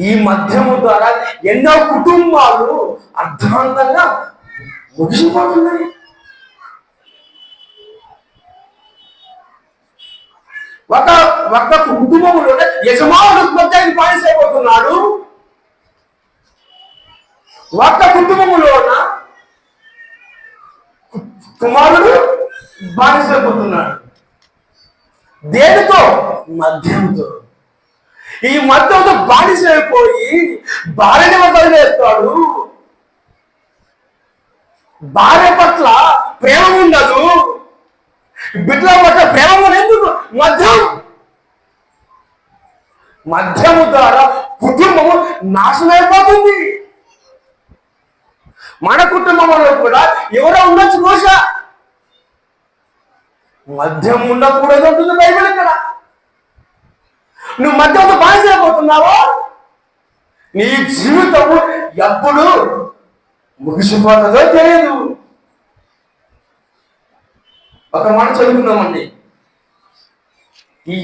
ఈ మధ్యము ద్వారా ఎన్నో కుటుంబాలు అర్థవంతంగా ముగిసిపోతున్నాయి. ఒక ఒక కుటుంబంలోనే యజమానుడు మధ్యాన్ని పాలిసైపోతున్నాడు ఒక కుటుంబంలోన కుమారుడు బానిసైపోతున్నాడు. దేనితో? మద్యంతో. ఈ మద్యంతో బానిసైపోయి భార్యని వదిలేస్తాడు భార్య పట్ల ప్రేమ ఉండదు. బిడ్డల పట్ల ప్రేమ ఎందుకు? మద్యం. మద్యము ద్వారా కుటుంబము నాశనమైపోతుంది మన కుటుంబంలో కూడా ఎవరో ఉండొచ్చు బహుశా. మద్యం ఉండకూడదు అంటుంది బైబిల్ ఇక్కడ. నువ్వు మద్యంతో బానిసైపోతున్నావా? నీ జీవితము ఎప్పుడు ముగిసిపోతుందో తెలియదు. ఒక మాట చదువుకుందామండి. ఈ